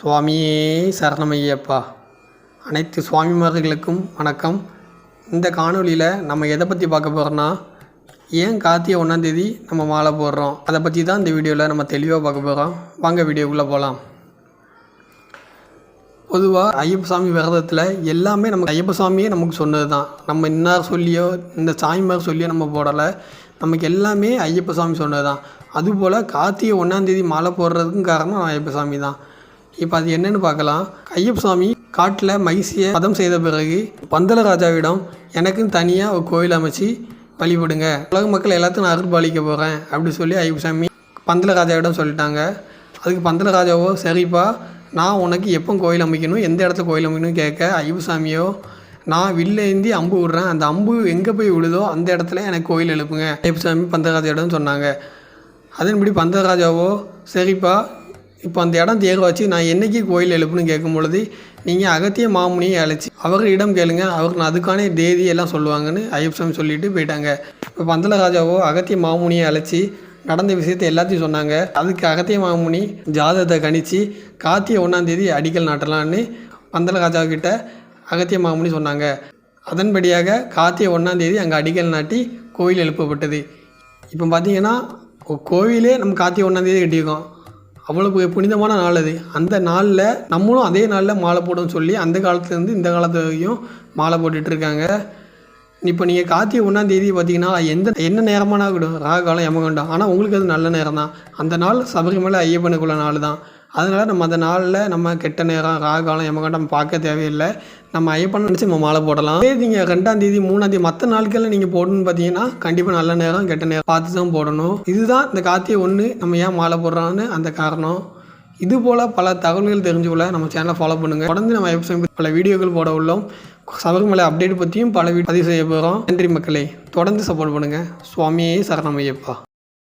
சுவாமியே சரணமையப்பா. அனைத்து சுவாமிமார்களுக்கும் வணக்கம். இந்த காணொளியில் நம்ம எதை பற்றி பார்க்க போகிறோன்னா ஏன் கார்த்திகை ஒன்றாந்தேதி நம்ம மாலை போடுறோம்? அதை பற்றி தான் இந்த வீடியோவில் நம்ம தெளிவாக பார்க்க போகிறோம் வாங்க வீடியோக்குள்ளே போகலாம் பொதுவாக ஐயப்ப சாமி விரதத்தில் எல்லாமே நமக்கு ஐயப்ப சாமியே நமக்கு சொன்னது தான் நம்ம இன்னார் சொல்லியோ இந்த சாமிமார் சொல்லியோ நம்ம போடலை. நமக்கு எல்லாமே ஐயப்ப சாமி சொன்னது தான் அதுபோல் கார்த்திகை ஒன்றாந்தேதி மாலை போடுறதுக்கும் காரணம் ஐயப்ப சாமி தான் இப்போ அது என்னன்னு பார்க்கலாம். ஐயப்ப காட்டில் மைசியை பதம் செய்த பிறகு பந்தல ராஜாவிடம் எனக்குன்னு தனியாக ஒரு கோயில் அமைச்சு வழிபடுங்க உலக மக்கள் எல்லாத்தையும் நான் அருள்பாலிக்க போகிறேன் அப்படி சொல்லி ஐயப்பசாமி பந்தல ராஜாவிடம் சொல்லிட்டாங்க. அதுக்கு பந்தல ராஜாவோ சரிப்பா நான் உனக்கு எப்போ கோயில் அமைக்கணும் எந்த இடத்துல கோயில் அமைக்கணும் கேட்க ஐயப்பசாமியோ நான் வில்லேந்தி அம்பு விடுறேன். அந்த அம்பு எங்கே போய் விழுதோ அந்த இடத்துல எனக்கு கோயில் எழுப்புங்க. ஐயப்பசாமி பந்தராஜாவிடம் சொன்னாங்க. அதன்படி பந்தராஜாவோ சரிப்பா இப்போ அந்த இடம் தேர்வாச்சு. நான் என்னைக்கு கோயில் எழுப்புன்னு கேட்கும் பொழுது நீங்கள் அகத்திய மாமுனியை அழைச்சி அவரிடம் கேளுங்க அவருக்கு நான் அதுக்கான தேதி எல்லாம் சொல்லுவாங்கன்னு ஐயப்பசாமி சொல்லிட்டு போயிட்டாங்க. இப்போ பந்தல ராஜாவோ அகத்திய மாமுனியை அழைச்சி நடந்த விஷயத்தை எல்லாத்தையும் சொன்னாங்க. அதுக்கு அகத்திய மாமுனி ஜாதகத்தை கணித்து கார்த்திகை ஒன்றாந்தேதி அடிக்கல் நாட்டலான்னு பந்தல ராஜா அகத்திய மாமுனி சொன்னாங்க. அதன்படியாக கார்த்திகை ஒன்றாந்தேதி அங்கே அடிக்கல் நாட்டி கோயில் எழுப்பப்பட்டது. இப்போ பார்த்தீங்கன்னா கோவிலே நம்ம கார்த்திகை ஒன்றாந்தேதி கட்டியிருக்கோம். அவ்வளோ புனிதமான நாள் அது. அந்த நாளில் நம்மளும் அதே நாளில் மாலை போடும்னு சொல்லி அந்த காலத்துலேருந்து இந்த காலத்து வரைக்கும் மாலை போட்டுட்ருக்காங்க இப்போ நீங்கள் கார்த்திகை ஒன்றாந்தேதி பார்த்தீங்கன்னா எந்த என்ன நேரமானா கூட ராகு காலம் ஆனால் உங்களுக்கு அது நல்ல நேரம் தான் அந்த நாள் சபரிமலை ஐயப்பனுக்குள்ள நாள் தான் அதனால் நம்ம அந்த நாளில் நம்ம கெட்ட நேரம் ராகாலம் காலம் பார்க்க தேவையில்லை. நம்ம ஐயப்பன் நினச்சி நம்ம மாலை போடலாம். அதே நீங்கள் ரெண்டாம் தேதி மூணாம் தேதி மற்ற நாட்களில் நீங்கள் போடணும்னு பார்த்தீங்கன்னா கண்டிப்பாக நல்ல நேரம் கெட்ட நேரம் பார்த்து தான் போடணும். இதுதான் இந்த கார்த்திகை ஒன்று நம்ம ஏன் மாலை போடுறோன்னு அந்த காரணம். இது போல் பல தகவல்கள் தெரிஞ்சுக்கொள்ள நம்ம சேனலை ஃபாலோ பண்ணுங்கள் தொடர்ந்து நம்ம வெப்சைட் பல வீடியோக்கள் போட உள்ளோம். சபரிமலை அப்டேட் பற்றியும் பல வீடியோ பதிவு செய்ய போகிறோம் நன்றி மக்களே. தொடர்ந்து சப்போர்ட் பண்ணுங்கள் சுவாமியே சரணமையப்பா